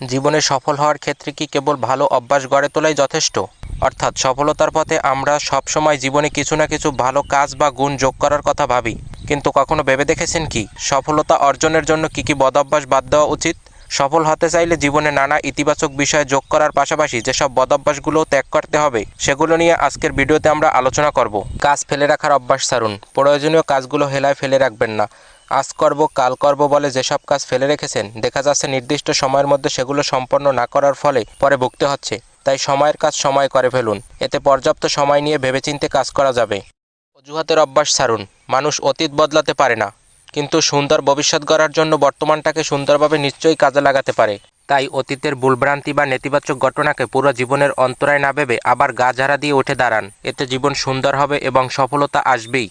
জীবনে সফল হওয়ার ক্ষেত্রে কি কেবল ভালো অভ্যাস গড়ে তোলাই যথেষ্ট? অর্থাৎ সফলতার পথে আমরা সবসময় জীবনে কিছু না কিছু ভালো কাজ বা গুণ যোগ করার কথা ভাবি। কিন্তু কখনো ভেবে দেখেছেন কি? সফলতা অর্জনের জন্য কি কি বদভ্যাস বাদ দেওয়া উচিত? সফল হতে চাইলে জীবনে নানা ইতিবাচক বিষয় যোগ করার পাশাপাশি যেসব বদভ্যাসগুলো ত্যাগ করতে হবে, সেগুলো নিয়ে আজকের ভিডিওতে আমরা আলোচনা করব। কাজ ফেলে রাখার অভ্যাস ছাড়ুন। প্রয়োজনীয় কাজগুলো হেলায় ফেলে রাখবেন না। আজ করব, কাল করব বলে যেসব কাজ ফেলে রেখেছেন, দেখা যাচ্ছে নির্দিষ্ট সময়ের মধ্যে সেগুলো সম্পন্ন না করার ফলে পরে ভুগতে হচ্ছে। তাই সময়ের কাজ সময় করে ফেলুন। এতে পর্যাপ্ত সময় নিয়ে ভেবেচিন্তে কাজ করা যাবে। অজুহাতের অভ্যাস ছাড়ুন। মানুষ অতীত বদলাতে পারে না। কিন্তু সুন্দর ভবিষ্যৎ গড়ার জন্য বর্তমানটাকে সুন্দরভাবে নিশ্চয়ই কাজে লাগাতে পারে। তাই অতীতের ভুলভ্রান্তি বা নেতিবাচক ঘটনাকে পুরো জীবনের অন্তরায় না ভেবে আবার গা ঝাড়া দিয়ে উঠে দাঁড়ান। এতে জীবন সুন্দর হবে এবং সফলতা আসবেই।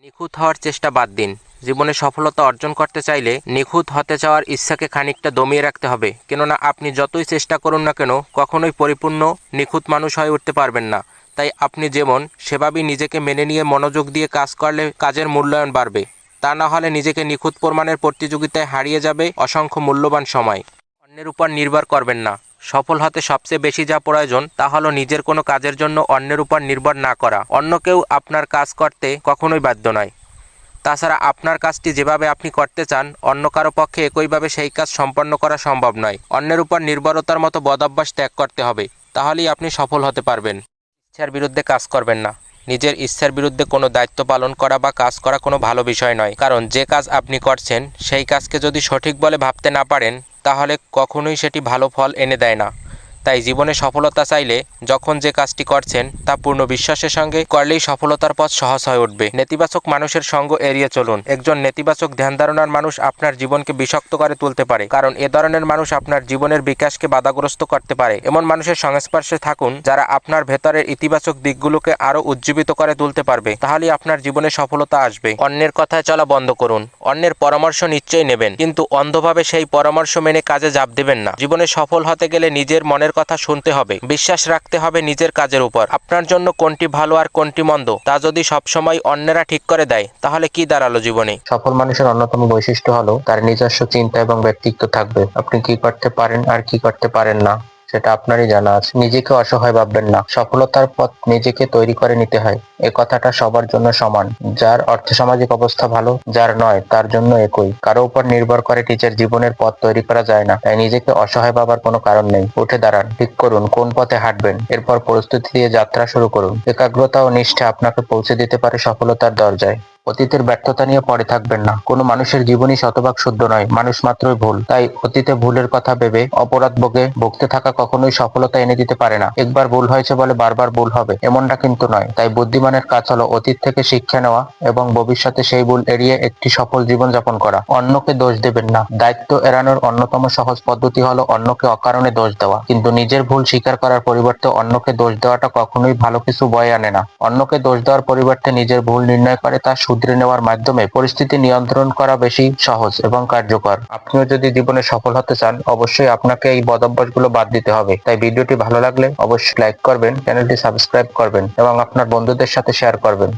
নিখুঁত হওয়ার চেষ্টা বাদ দিন। জীবনে সফলতা অর্জন করতে চাইলে নিখুঁত হতে চাওয়ার ইচ্ছাকে খানিকটা দমিয়ে রাখতে হবে। কেননা আপনি যতই চেষ্টা করুন না কেন, কখনোই পরিপূর্ণ, নিখুঁত মানুষ হয়ে উঠতে পারবেন না। তাই আপনি যেমন, সেভাবেই নিজেকে মেনে নিয়ে মনোযোগ দিয়ে কাজ করলে কাজের মূল্যায়ন বাড়বে। তা না হলে নিজেকে নিখুঁত প্রমাণের প্রতিযোগিতায় হারিয়ে যাবে অসংখ্য মূল্যবান সময়। অন্যের উপর নির্ভর করবেন না। সফল হতে সবচেয়ে বেশি যা প্রয়োজন, তা হলো নিজের কোনো কাজের জন্য অন্যের উপর নির্ভর না করা। অন্য কেউ আপনার কাজ করতে কখনোই বাধ্য নয়। তাছাড়া আপনার কাজটি যেভাবে আপনি করতে চান, অন্য কারও পক্ষে একইভাবে সেই কাজ সম্পন্ন করা সম্ভব নয়। অন্যের উপর নির্ভরতার মতো বদভ্যাস ত্যাগ করতে হবে, তাহলেই আপনি সফল হতে পারবেন। ইচ্ছার বিরুদ্ধে কাজ করবেন না। নিজের ইচ্ছার বিরুদ্ধে কোনো দায়িত্ব পালন করা বা কাজ করা কোনো ভালো বিষয় নয়। কারণ যে কাজ আপনি করছেন, সেই কাজকে যদি সঠিক বলে ভাবতে না পারেন, তাহলে কখনোই সেটি ভালো ফল এনে দেয় না। তাই জীবনে সফলতা চাইলে যখন যে কাজটি করছেন, তা পূর্ণ বিশ্বাসের সঙ্গে করলেই সফলতার পথ সহজ হয়ে উঠবে। নেতিবাচক মানুষের সঙ্গ এড়িয়ে চলুন। একজন নেতিবাচক ধ্যান ধারণার মানুষ আপনার জীবনকে বিষাক্ত করে তুলতে পারে, কারণ এ ধরনের মানুষ আপনার জীবনের বিকাশকে বাধাগ্রস্ত করতে পারে। এমন মানুষের সংস্পর্শে থাকুন, যারা আপনার ভেতরের ইতিবাচক দিকগুলোকে আরও উজ্জীবিত করে তুলতে পারবে। তাহলেই আপনার জীবনে সফলতা আসবে। অন্যের কথায় চলা বন্ধ করুন। অন্যের পরামর্শ নিশ্চয়ই নেবেন, কিন্তু অন্ধভাবে সেই পরামর্শ মেনে কাজে জাপ দেবেন না। জীবনে সফল হতে গেলে নিজের মনের কথা শুনতে হবে। বিশ্বাস রাখতে হবে নিজের কাজের উপর। আপনার জন্য কোনটি ভালো আর কোনটি মন্দ, তা যদি সবসময় অন্যেরা ঠিক করে দেয়, তাহলে কি দাঁড়াল জীবনে? সফল মানুষের অন্যতম বৈশিষ্ট্য হলো, তার নিজস্ব চিন্তা এবং ব্যক্তিত্ব থাকবে। আপনি কি করতে পারেন আর কি করতে পারেন না? সেটা আপনারই জানা আছে। নিজেকে অসহায় ভাববেন না। সফলতার পথ নিজেকে তৈরি করে নিতে হয়। এ কথাটা সবার জন্য সমান। যার অর্থসামাজিক অবস্থা ভালো, যার নয়, তার জন্য একই। কারও উপর নির্ভর করে টিচার জীবনের পথ তৈরি করা যায় না। তাই নিজেকে অসহায় ভাবার কোনো কারণ নেই। উঠে দাঁড়ান, ঠিক করুন, কোন পথে হাঁটবেন। এরপর প্রস্তুতি দিয়ে যাত্রা শুরু করুন। একাগ্রতা ও নিষ্ঠা আপনাকে পৌঁছে দিতে পারে সফলতার দরজায়। অতীতের ব্যর্থতা নিয়ে পড়ে থাকবেন না। কোনো মানুষের জীবনই শতভাগ শুদ্ধ নয়, মানুষ মাত্রই ভুল। তাই অতীতে ভুলের কথা ভেবে অপরাধ ভোগে ভুগতে থাকা কখনোই সফলতা এনে দিতে পারে না। একবার ভুল হয়েছে বলে বারবার ভুল হবে, এমনটা কিন্তু নয়। তাই বুদ্ধিমানের কাজ হলো অতীত থেকে শিক্ষা নেওয়া এবং ভবিষ্যতে সেই ভুল এড়িয়ে একটি সফল জীবন যাপন করা। অন্যকে দোষ দেবেন না। দায়িত্ব এড়ানোর অন্যতম সহজ পদ্ধতি হলো অন্যকে অকারণে দোষ দেওয়া। কিন্তু নিজের ভুল স্বীকার করার পরিবর্তে অন্যকে দোষ দেওয়াটা কখনোই ভালো কিছু বয়ে আনে না। অন্যকে দোষ দেওয়ার পরিবর্তে নিজের ভুল নির্ণয় করে তা শুধরে নেওয়ার মাধ্যমে পরিস্থিতি নিয়ন্ত্রণ করা বেশি সহজ এবং কার্যকর। আপনিও যদি জীবনে সফল হতে চান, অবশ্যই আপনাকে এই বদভ্যাসগুলো বাদ দিতে হবে। তাই ভিডিওটি ভালো লাগলে অবশ্যই লাইক করবেন চ্যানেলটি সাবস্ক্রাইব করবেন এবং আপনার বন্ধুদের সাথে শেয়ার করবেন।